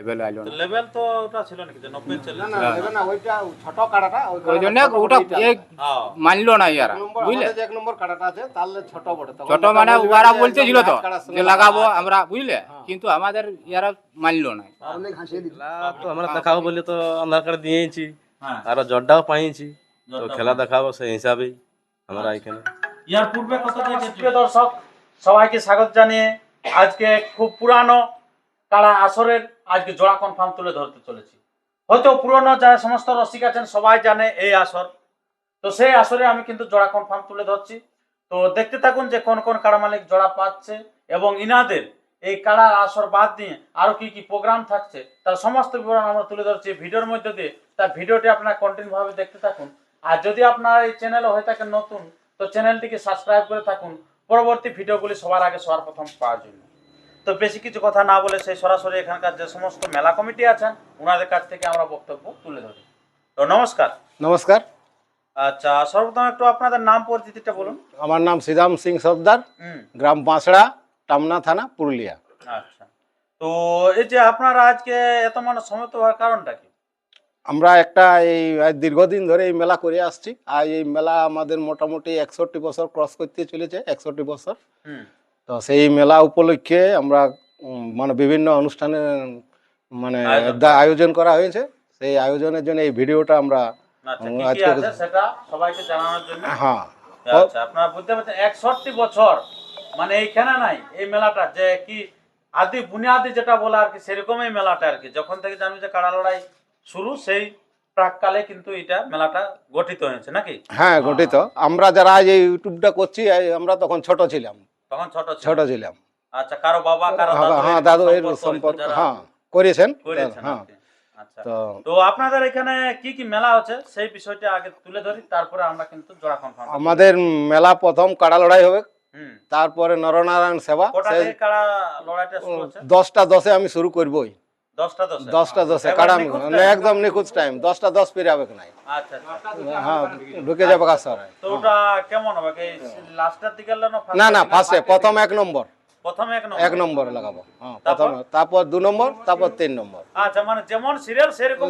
Level আইলো না। Level তো ওটা ছিল নাকি যে নব্বই চল্লিশ না না না। ওইটা ছোট কাড়াটা ওই ওই জন্য ওটা এক হ্যাঁ। মানলো না ইয়ারা বুঝলে? এক নম্বর কাড়াটা আছে তাহলে ছোট বড় ছোট মানে ওরা যে বলতেছিল তো যে লাগাবো লাগাবো। আমরা বুঝলে? কিন্তু আমাদের ইয়ারা মানলো না। খেলা তো আমরা দেখাবো বলে তো আধার কার্ড দিয়েছি হ্যাঁ। আর জটটাও পাইছি তো খেলা দেখাবো সেই হিসাবেই আমরা এখানে। ইয়ার পূর্বে কত প্রিয় দর্শক সবাইকে স্বাগত জানিয়ে আজকে খুব পুরানো কারা আসরের আজকে জোড়া কনফার্ম তুলে ধরতে চলেছি। হয়তো পুরনো যারা সমস্ত রসিক আছেন, সবাই জানে এই আসর। তো সেই আসরে আমি কিন্তু জোড়া কনফার্ম তুলে ধরছি। তো দেখতে থাকুন যে কোন কোন কাড়া মালিক জোড়া পাচ্ছে এবং ইনাদের এই কারা আসর বাদ দিয়ে আরও কি কি প্রোগ্রাম থাকছে, তার সমস্ত বিবরণ আমরা তুলে ধরছি। ভিডিওর মধ্যে দিয়ে তার ভিডিওটি আপনারা কন্টিনিউ ভাবে দেখতে থাকুন। আর যদি আপনার এই চ্যানেল হয়ে থাকেন নতুন, তো চ্যানেলটিকে সাবস্ক্রাইব করে থাকুন। পরবর্তী ভিডিওগুলি সবার আগে সবার প্রথম পাওয়ার জন্য। তো বেশি কিছু কথা না বলে সেই সরাসরি এখানকার যে সমস্ত মেলা কমিটি আছেন ওনাদের কাছ থেকে আমরা বক্তব্য তুলে ধরি। তো নমস্কার। নমস্কার। আচ্ছা সর্বপ্রথম একটু আপনাদের নাম পরিচিতিটা বলুন। আমার নাম শ্রীরাম সিং সর্দার গ্রাম বাঁশড়া টামনা থানা পুরুলিয়া। আচ্ছা। তো এই যে আপনারা আজকে এত মানে সমত হওয়ার কারণটা কি? আমরা একটা এই দীর্ঘদিন ধরে এই মেলা করে আসছি। আর এই মেলা আমাদের মোটামুটি একষট্টি বছর ক্রস করতে চলেছে একষট্টি বছর। হুম। তো সেই মেলা উপলক্ষে আমরা মানে বিভিন্ন অনুষ্ঠানের মানে আয়োজন করা হয়েছে। সেই আয়োজনের জন্য এই ভিডিওটা আমরা আচ্ছা আজকে- সেটা সবাইকে জানানোর জন্য? হ্যাঁ। আচ্ছা আপনারা বুঝতে পারছেন একষট্টি বছর মানে এইখানে নাই এই মেলাটা যে কি আদি বুনিয়াদি যেটা বলে আর কি সেরকম এই মেলাটা আর কি। যখন থেকে জানি যে কাড়া লড়াই শুরু সেই প্রাককালে কিন্তু এটা মেলাটা গঠিত হয়েছে নাকি? হ্যাঁ গঠিত। আমরা যারা এই ইউটিউবটা করছি আমরা তখন ছোট ছিলাম। তখন ছোট ছোট ছিলাম। আচ্ছা কারও বাবা কারও হ্যাঁ, দাদু দাদু এর সম্পর্ক হ্যাঁ করেছেন করেছেন হ্যাঁ। আচ্ছা তো আপনাদের এখানে কি কি মেলা হচ্ছে? সেই বিষয়টা আগে তুলে ধরি তারপরে আমরা কিন্তু জোড়া কনফার্ম আমাদের মেলা প্রথম কাড়া লড়াই হবে। হুম। তারপরে নরনারায়ণ সেবা। দশটা দশে আমি শুরু করবই। দশটা দশে। দশটা দশে এবার কাড়া নিখুঁত না, time? একদম নিখুঁত টাইম দশটা দশ পেরে হবে নাই? আচ্ছা আচ্ছা। হ্যাঁ ঢুকে যাবে না না? ফার্স্টে প্রথম এক নম্বর। এক নম্বর। লাগাবো হ্যাঁ তারপর? দু নম্বর তারপর তিন নম্বর। আচ্ছা মানে যেমন সিরিয়াল সেরকম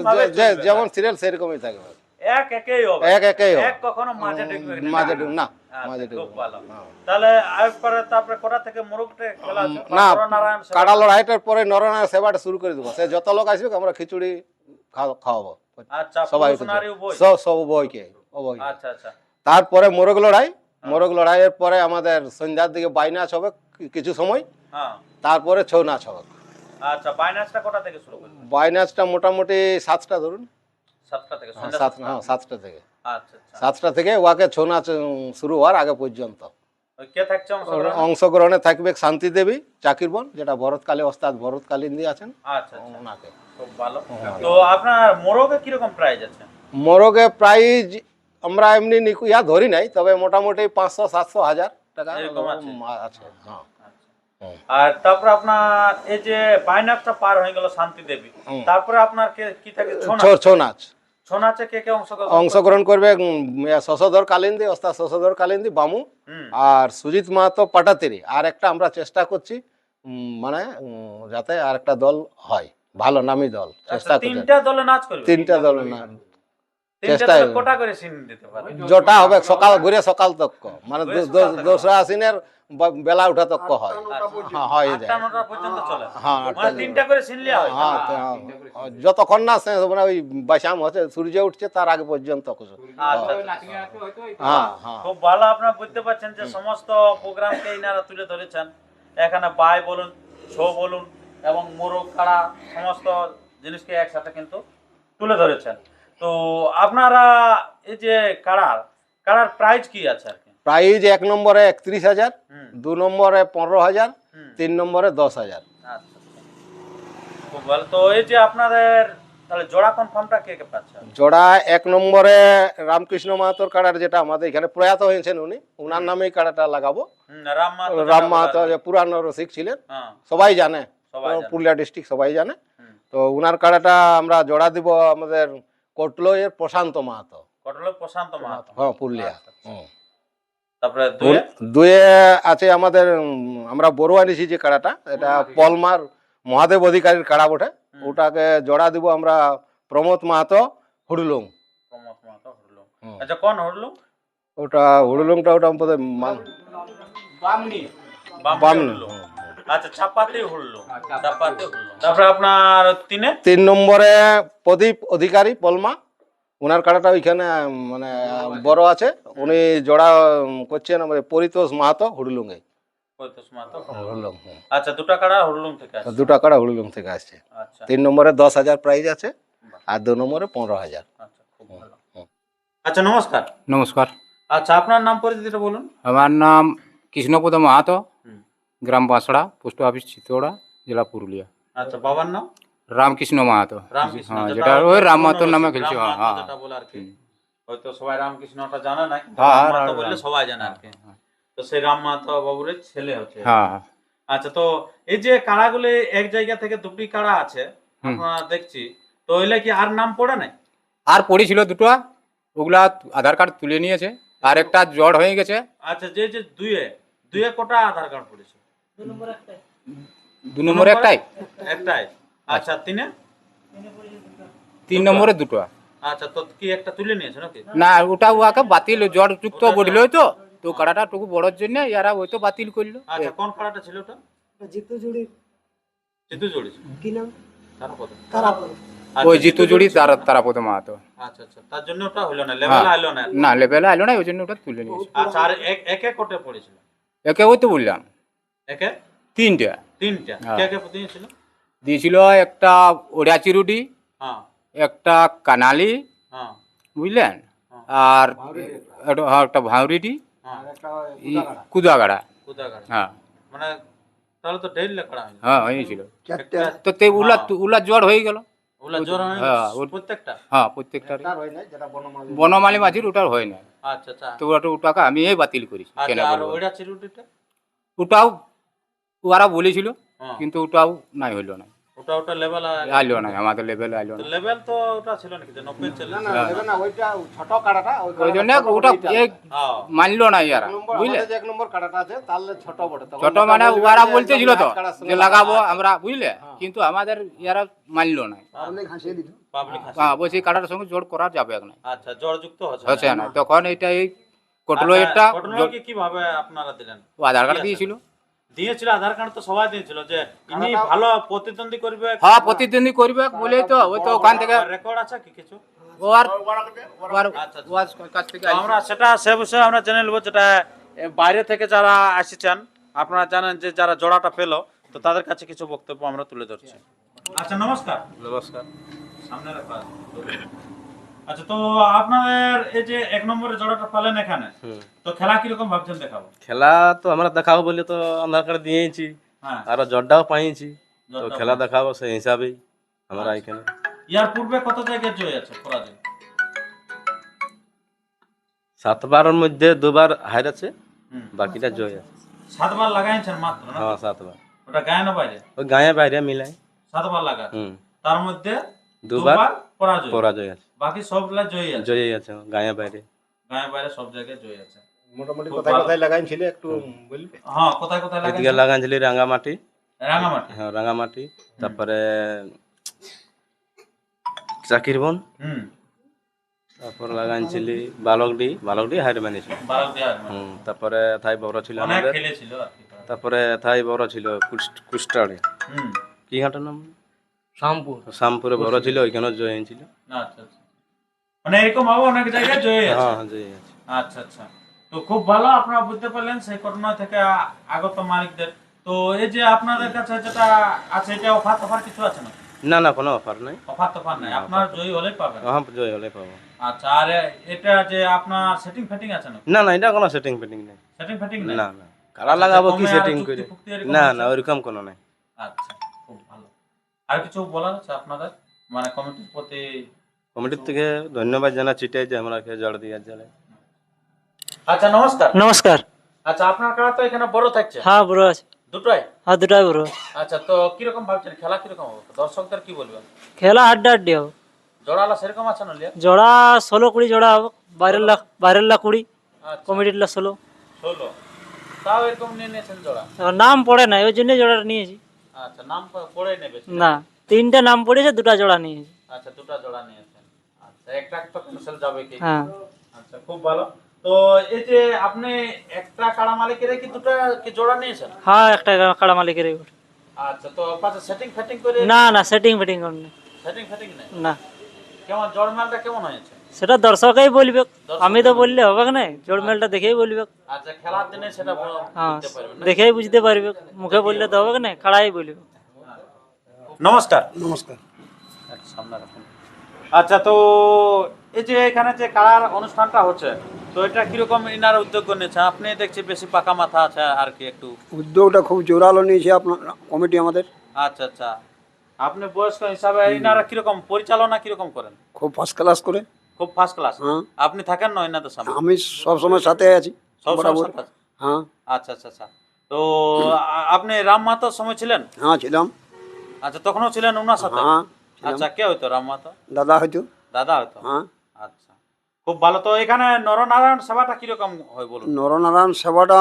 যেমন সিরিয়াল সেরকমই থাকবে। এক একেই হবে। এক একেই হবে। এক কখনো মাঝে ঢুকবে না। মাঝে ঢুক না আচ্ছা, মাঝে ঢুক খুব ভালো। তাহলে একবারে তারপরে কোটা থেকে মুরুগটে খেলা না কাড়া লড়াইটার পরে নরনারায়ণ সেবাটা শুরু করে দেবো। সে যত লোক আসবে আমরা খিচুড়ি খাওয়াবো। আচ্ছা সবাই সব আচ্ছা আচ্ছা। তারপরে মোরগ লড়াই। মোরগ লড়াইয়ের পরে আমাদের সন্ধ্যার দিকে বাই নাচ হবে কিছু সময়। হ্যাঁ। তারপরে ছৌ নাচ হবে। আচ্ছা কোটা থেকে শুরু করবে? বাই নাচটা মোটামুটি সাতটা ধরুন। সাতটা থেকে হ্যাঁ, সাতটা। হ্যাঁ থেকে। আচ্ছা আচ্ছা। সাতটা থেকে ওয়াকে ছৌ নাচ শুরু হওয়ার আগে পর্যন্ত। অংশগ্রহণ? থাকবে শান্তি দেবী চাকিরবন যেটা ভরতকালী ওস্তাদ ভরত কালিন্দি আছেন আচ্ছা ওনাকে। তো আপনার মোরগে কীরকম প্রাইস আছে? মোরগে প্রাইজ আমরা এমনি ইয়া ধরি নাই তবে মোটামুটি পাঁচশো সাতশো হাজার টাকা আছে? হ্যাঁ। আর তারপর আপনার এই যে বাইনাকটা পার হয়ে গেল শান্তি দেবী তারপরে আপনার কে থাকে? ছৌ ছৌ নাচ কে কে অংশগ্রহণ অংশগ্রহণ করবে শশধর কালিন্দি অস্তা শশধর কালিন্দি বামু আর সুজিত মাহাতো পাটাতেরি। আর একটা আমরা চেষ্টা করছি মানে যাতে আর একটা দল হয় ভালো নামি দল চেষ্টা আচ্ছা, তিনটা দলে নাচ করবে? তিনটা দলে না তিনটা চেষ্টা জোটা হবে সকাল ঘুরে সকাল মানে। দোসরা বেলা উঠা হয়। হ্যাঁ হয় যায়। হ্যাঁ, মানে হয়। হ্যাঁ হ্যাঁ, যতক্ষণ না মানে ওই বাইসাম হচ্ছে সূর্য উঠছে তার আগে পর্যন্ত আচ্ছা হ্যাঁ হ্যাঁ। খুব ভালো আপনারা বুঝতে পারছেন যে সমস্ত প্রোগ্রামকে ইনারা তুলে ধরেছেন। এখানে বাই বলুন ছৌ বলুন এবং মোরগ কাড়া সমস্ত জিনিসকে একসাথে কিন্তু তুলে ধরেছেন। তো আপনারা এই যে কাড়ার কাড়ার প্রাইস কি আছে আর কি? প্রাইজ এক নম্বরে একত্রিশ হাজার দু নম্বরে পনেরো হাজার তিন নম্বরে দশ হাজার। আচ্ছা। খুব ভালো। তো এই যে আপনাদের তাহলে জোড়া কনফার্মটা কে কে পাচ্ছে? জোড়া এক নম্বরে রামকৃষ্ণ মাহাতোর কাড়ার যেটা আমাদের এখানে প্রয়াত হয়েছেন উনি ওনার নামেই কাড়াটা লাগাবো। রাম মাহাতো যে পুরানো রসিক ছিলেন হ্যাঁ। সবাই জানে। পুরুলিয়া ডিস্ট্রিক্ট সবাই জানে। তো উনার কাড়াটা আমরা জোড়া দিব আমাদের কোটলো এর প্রশান্ত মাহাতো। কটলের প্রশান্ত মাহাতো। হ্যাঁ পুরুলিয়া। আচ্ছা, আচ্ছা। তারপরে দুয়ে? দুয়ে আছে আমাদের আমরা বড়ুয়া নিছি যে কাড়াটা এটা পলমার মহাদেব অধিকারীর কাড়া বটে। ওটাকে জোড়া দিব আমরা প্রমোদ মাহাতো হুড়লুং। প্রমোদ মাহাতো আচ্ছা কোন ওটা হুড়লুংটা ওটা বোধহয় মা- বামনি। বামনি আচ্ছা চাপাতি হরলুম চাপাতি তারপরে আপনার তিনে? তিন নম্বরে প্রদীপ অধিকারী পলমা। ওনার কাড়াটা ওইখানে মানে বড় আছে। উনি জোড়া করছেন আমাদের পরিতোষ মাহাতো হুড়লুঙ্গে। হুড়লুং হুম। আচ্ছা দুটা কাড়া হরলুম থেকে দুটা কাড়া হুড়লুং থেকে আসছে। আচ্ছা। তিন নম্বরে দশ হাজার প্রাইজ আছে আর দু নম্বরে পনেরো হাজার। আচ্ছা খুব ভালো। আচ্ছা নমস্কার। নমস্কার। আচ্ছা আপনার নাম পরিচিতিটা বলুন। আমার নাম কৃষ্ণপদ মাহাতো। গ্রাম বাঁশড়া পোস্ট অফিস চিতোড়া জেলা পুরুলিয়া আচ্ছা বাবার নাম রামকৃষ্ণ মাহাতো হ্যাঁ যেটা ওই রাম মাহাতোর নামে খেলছি হ্যাঁ হ্যাঁ। হয়তো সবাই রামকৃষ্ণটা জানে না কিন্তু হ্যাঁ, বললে সবাই জানে আর কি তো সেই রাম মাহাতো বাবুরের ছেলে হচ্ছে হ্যাঁ হ্যাঁ আচ্ছা তো এই যে কাড়াগুলি এক জায়গা থেকে দুটি কাড়া আছে দেখছি তো ওইলে কি আর নাম পড়ে নাই আর পড়েছিল দুটো ওগুলা আধার কার্ড তুলে নিয়েছে আর একটা জ্বর হয়ে গেছে আচ্ছা যে যে দুয়ে দুয়ে কটা আধার কার্ড পড়েছে দু নম্বরে একটাই। একটাই? আচ্ছা তিনে? তিন নম্বরে দুটো। আচ্ছা তো কি একটা তুলে নিয়েছে নাকি? না ওটা উহাকে বাতিল জ্বর যুক্ত বলিল তো তো কাড়াটা টুকু বড়োর জন্য ইয়ারা ওই তো বাতিল করল। আচ্ছা কোন কাড়াটা ছিল ওটা? জিতু জুড়ি। জিতু জড়িস কি নাম? তার কত ওই জিতু জুড়ি তারা তারাপদ মাহাতো। আচ্ছা আচ্ছা তার জন্য ওটা হলো না লেভেল হ্যাঁ। না। না লেভেলে আইলো না ওই জন্য ওটা তুলে নিয়েছে। আচ্ছা আর এক একে কোটে পড়েছিল? একে ওই তো বললাম। একে? তিনটা। তিনটা। হ্যাঁ। কে কে দিয়েছিল দিয়েছিল একটা ওড়া চিরুটি হ্যাঁ। একটা কানালি হ্যাঁ। বুঝলেন। আর একটা হ্যাঁ, একটা ভাউরিটি কুদাগাড়া। হ্যাঁ। মানে তাহলে তো ডেল লেখা হয়নি হ্যাঁ হয়েছিল তো তে উলা উলা জ্বর হয়ে গেল। হয় হ্যাঁ, প্রত্যেকটা? হ্যাঁ প্রত্যেকটার না বনমালী। বনমালী মাঝির ওটার হয় না আচ্ছা আচ্ছা। তো ওটা আমি এই বাতিল করেছি কেন আচ্ছা ওটাও ওরা বলেছিল হ্যাঁ। কিন্তু ওটাও নাই হইল না ওটা ওটা লেভেল আইলো না আমাদের লেভেল না লেভেল তো ওটা ছিল নাকি যে নব্বই চলে না না না ওইটা ছোট কাড়াটা ওই জন্য ওটা হ্যাঁ। মানলো না ইয়ারা বুঝলে? এক নম্বর কাড়াটা আছে তাহলে ছোট বটে তখন ছোট মানে ওরা বলতেছিল তো যে লাগাবো। আমরা বুঝলে? কিন্তু আমাদের ইয়ারা মানলো না। পাবলিক হ্যাঁ বলছি কাটার সঙ্গে জোর করা যাবে না। আচ্ছা যুক্ত হচ্ছে হচ্ছে না। তখন এটা এই কটলো এটা কীভাবে আপনারা দিলেন? ও আধার কার্ড দিয়েছিল। দিয়েছিল আধার কার্ড তো সবাই দিয়েছিল যে ইনি ভালো প্রতিদ্বন্দ্বী করবে হ্যাঁ প্রতিদ্বন্দ্বী করবে বলে তো ওই তো ওখান থেকে রেকর্ড আছে কি কিছু? থেকে আমরা সেটা সে বিষয়ে আমরা জেনে নেব যেটা বাইরে থেকে যারা আসছেন আপনারা জানেন যে যারা জোড়াটা পেল তো তাদের কাছে কিছু বক্তব্য আমরা তুলে ধরছি। আচ্ছা নমস্কার। নমস্কার। সামনে রাখা। আচ্ছা তো আপনাদের এই যে এক নম্বরে জোড়াটা পেলেন এখানে তো খেলা কীরকম ভাবছেন দেখাবো? খেলা তো আমরা দেখাবো বলে তো আধার কার্ড দিয়েছি হ্যাঁ। আর জড্ডাও পাইছি তো খেলা দেখাবো সেই হিসাবেই আমরা এখানে। ইয়ার পূর্বে কত জায়গায় জয় আছে পরাজয়? সাতবারের মধ্যে দুবার হার আছে বাকিটা জয় আছে। সাতবার লাগাইছেন মাত্র হ্যাঁ সাতবার। ওটা গায়ে না বাইরে? ওই গায়ে বাইরে মিলাই সাতবার লাগা তার মধ্যে দুবার পরাজয়। পরাজয় আছে। বাকি সবগুলা জয়ী আছে। জয় আছে গায়ে বাইরে। গায়ে বাইরে সব জায়গায় জয়ী আছে। মোটামুটি কোথায় কোথায় লাগাইছিল একটু বলবে? হ্যাঁ কোথায় কোথায় এদিকে লাগাইছিলি? রাঙ্গামাটি রাঙামাটি। হ্যাঁ রাঙ্গামাটি তারপরে চাকিরবন হুম। তারপর লাগাইছিলি বালকডি। বালকডি হার মানিছিল হুম তারপরে থাই বড় ছিল অনেক আমাদের। তারপরে থাই বড় ছিল কুষ্ট- কুষ্টাড়ে। কি ঘাটের নাম? শ্যামপুর শ্যামপুরে বড় ছিল হয়েছিল। আচ্ছা আচ্ছা। মানে এরকম অনেক জায়গায় জয়ী আছে হ্যাঁ জয় আছে আচ্ছা আচ্ছা। তো খুব ভালো আপনারা বুঝতে পারলেন সেই ঘটনা থেকে আগত মালিকদের। তো এই যে আপনাদের কাছে যেটা আছে এটা অফার কিছু আছে না না না কোনো অফার নাই। অফার তফার নাই। আপনার জয়ী হলেই পাবেন। হ্যাঁ জয় হলে পাবো। আচ্ছা আর এটা যে আপনার সেটিং ফেটিং আছে না না না এটা কোনো সেটিং ফেটিং নেই। সেটিং ফেটিং না না। কারা লাগাবো কি সেটিং করে? না না ওইরকম কোনো নাই। আচ্ছা। আর কিছু বলার আছে আপনাদের? মানে কমিটির প্রতি কমিটির থেকে ধন্যবাদ জানাচ্ছি এটাই যে আমাকে জল দিয়ে জলে আচ্ছা নমস্কার। নমস্কার। আচ্ছা আপনার কারা তো এখানে বড় থাকছে? হ্যাঁ বুড়ো আছে। দুটোই? হ্যাঁ দুটাই বুড়ো। আচ্ছা তো কীরকম ভাবছেন খেলা কীরকম হবে? দর্শকদের কি বলবেন? খেলা হাড্ডা হাড্ডি হবে। জোড়ালা সেরকম আছে না লিয়া? জোড়া ষোলো কুড়ি জোড়া হবে। বাইরের লাখ বাইরের লাখ কুড়ি। আচ্ছা। কমিটির লাখ ষোলো। ষোলো। তাও এরকম নিয়ে নিয়েছেন জোড়া? নাম পড়ে না ওই জন্য জোড়াটা নিয়েছি। আচ্ছা নাম পড়ে নেবে না তিনটে নাম পড়েছে দুটা জোড়া নিয়েছে। আচ্ছা দুটো জোড়া নিয়েছেন। আচ্ছা একটা তো ক্যান্সেল যাবে কি? হ্যাঁ। আচ্ছা খুব ভালো। তো এই যে আপনি একটা কাড়া মালিকের কি দুটো কি জোড়া নিয়েছেন? হ্যাঁ একটা কাড়া মালিকের আচ্ছা তো পাশে সেটিং ফেটিং করে না না সেটিং ফেটিং করেনি। সেটিং ফেটিং না। কেমন জড় মালটা কেমন হয়েছে? সেটা দর্শকই বলবে। আমি তো বললে হবে না জোড় মেলটা দেখেই বলবে। আচ্ছা খেলার দিনে সেটা হ্যাঁ বুঝতে দেখেই বুঝতে পারবে। মুখে বললে তো হবে না কাড়াই বলবে। নমস্কার। নমস্কার। আচ্ছা তো এই যে এখানে যে কালার অনুষ্ঠানটা হচ্ছে তো এটা কীরকম ইনার উদ্যোগ নিয়েছে আপনি দেখছি বেশি পাকা মাথা আছে আর কি একটু। উদ্যোগটা খুব জোরালো নিয়েছে আপনার কমিটি আমাদের। আচ্ছা আচ্ছা। আপনি বয়স্ক হিসাবে ইনারা কীরকম পরিচালনা কীরকম করেন? খুব ফার্স্ট ক্লাস করে। খুব ফার্স্ট ক্লাস হ্যাঁ। আপনি থাকেন না ইনাদের সামনে? আমি সবসময় সাথে আছি সব বরাবর। হ্যাঁ। আচ্ছা আচ্ছা আচ্ছা। তো আপনি রাম মাতার সময় ছিলেন? হ্যাঁ ছিলাম। আচ্ছা তখনও ছিলেন ওনার সাথে? হ্যাঁ আচ্ছা কে হইতো রাম মাতা? দাদা হয়তো দাদা হইতো? হ্যাঁ। আচ্ছা। খুব ভালো। তো এখানে নরনারায়ণ সেবাটা কীরকম হয় বলুন? নরনারায়ণ সেবাটা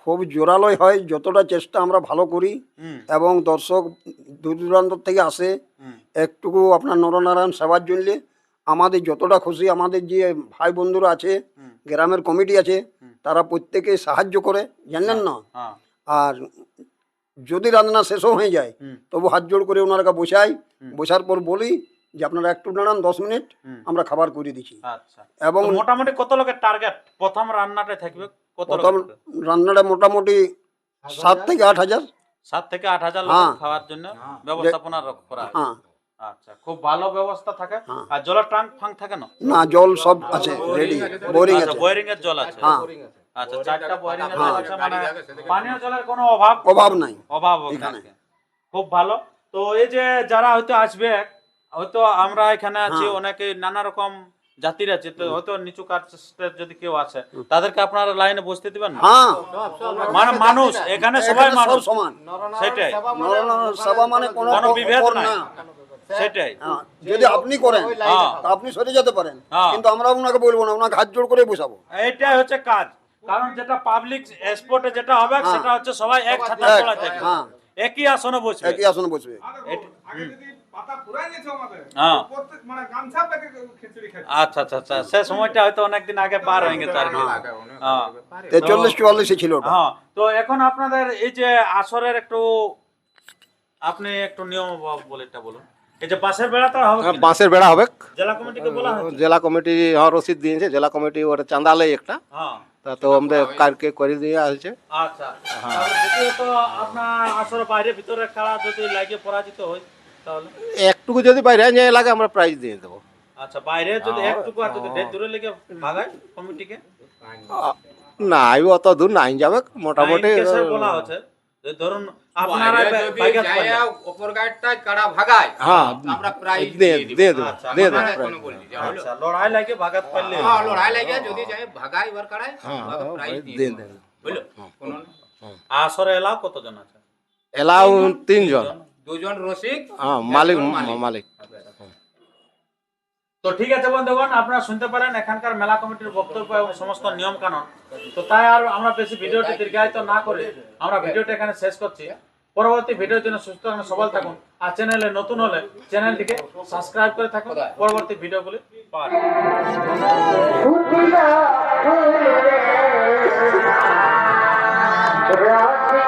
খুব জোরালোই হয় যতটা চেষ্টা আমরা ভালো করি এবং দর্শক দূর দূরান্ত থেকে আসে একটুকু আপনার নরনারায়ণ সেবার জন্য আমাদের যতটা খুশি আমাদের যে ভাই বন্ধুরা আছে গ্রামের কমিটি আছে তারা প্রত্যেকে সাহায্য করে জানলেন না? হ্যাঁ আর যদি রান্না শেষও হয়ে যায় তবু হাত জোড় করে ওনারা বসাই। বসার পর বলি যে আপনারা একটু দাঁড়ান দশ মিনিট আমরা খাবার করে দিচ্ছি। আচ্ছা। এবং মোটামুটি কত লোকের টার্গেট? প্রথম রান্নাটা থাকবে প্রথম রান্নাটা মোটামুটি সাত থেকে আট হাজার। সাত থেকে আট হাজার হ্যাঁ। খাওয়ার জন্য ব্যবস্থাপনা করা। হয়। আচ্ছা খুব ভালো ব্যবস্থা থাকে। হ্যাঁ। আর জলের ট্যাঙ্ক ফাঙ্ক থাকে না? না জল সব আছে রেডি বোরিং আচ্ছা আছে। বোরিং এর জল আছে। হ্যাঁ। আচ্ছা চারটা বোরিং এর। জল আছে মানে পানীয় জলের কোনো অভাব? অভাব নাই। অভাব এখানে। খুব ভালো। তো এই যে যারা হয়তো আসবে হয়তো আমরা এখানে আছি হ্যাঁ। অনেকে নানা রকম জাতির আছে তো হয়তো নিচু কাস্টের যদি কেউ আছে তাদেরকে আপনারা লাইনে বসতে দিবেন না? হ্যাঁ। মানে মানুষ এখানে সবাই মানুষ। সমান। সেটাই। সেবা মানে কোনো কোনো বিভেদ না। সেটাই। যদি আপনি করেন হ্যাঁ। আপনি সরে যেতে পারেন। হ্যাঁ। কিন্তু আমরা ওনাকে বলব না ওনাকে হাত জোড় করে বসাবো। এইটাই হচ্ছে কাজ। কারণ যেটা পাবলিক স্পোর্টে যেটা হবে হ্যাঁ। সেটা হচ্ছে সবাই এক ছাতা তলায় থাকবে হ্যাঁ। একই আসনে বসবে। একই আসনে বসবে। হ্যাঁ। মানে আচ্ছা আচ্ছা আচ্ছা। সে সময়টা হয়তো অনেকদিন আগে পার হয়ে গেছে আর কি। চুয়াল্লিশে ছিল হ্যাঁ। তো এখন আপনাদের এই যে আসরের একটু আপনি একটু নিয়ম বলে এটা বলুন। হবে হ্যাঁ, বাঁশের বেড়া হবে। জেলা কমিটি হ্যাঁ রসিদ দিয়েছে জেলা কমিটি ওটা চাঁদা লেয় একটা। হ্যাঁ। তা তো আমাদের কালকে করে দিয়ে আসছে। আচ্ছা। আপনার বাইরে ভিতরে খেলা যদি লাগে পরাজিত হয় তাহলে? একটুকু যদি বাইরে যায় লাগে আমরা প্রাইজ দিয়ে দেবো। আচ্ছা বাইরে যদি একটুকু আর যদি দূরে লেগে ভাগায় কমিটিকে? না এই অত দূর নাই যাবে। মোটামুটি বলা হচ্ছে। ধরুন আপনারা বাইরে ওপর গাড়িটা কাড়া ভাগায় হ্যাঁ আমরা প্রাইজ দিয়ে দিয়ে দেবো আচ্ছা, দিয়ে দেবো আমরা প্রাইজ। এখনও বলি যে হলো। আচ্ছা লড়াই লাগে ভাগাত পারলে হ্যাঁ লড়াই লাগে যদি যায় ভাগায় এবার কাড়ায় হ্যাঁ আমাকে প্রাইজ প্রাইজ দিয়ে দিয়ে দেবো। দেবে বুঝলো কোনো না। আসরে এলাও কতজন আছে এলাও তিনজন দুজন রসিক হ্যাঁ মালিক একজন মালিক। তো ঠিক আছে বন্ধুগণ, আপনারা শুনতে পারেন এখানকার মেলা কমিটির বক্তব্য এবং সমস্ত নিয়ম কানুন তো তাই আর আমরা বেশি ভিডিওটি দীর্ঘায়িত না করে আমরা ভিডিওটা এখানে শেষ করছি। পরবর্তী ভিডিওর জন্য সুস্থ থাকুন, সবল থাকুন। আর চ্যানেলে নতুন হলে চ্যানেলটিকে সাবস্ক্রাইব করে থাকুন। পরবর্তী ভিডিওগুলি। রাত্রি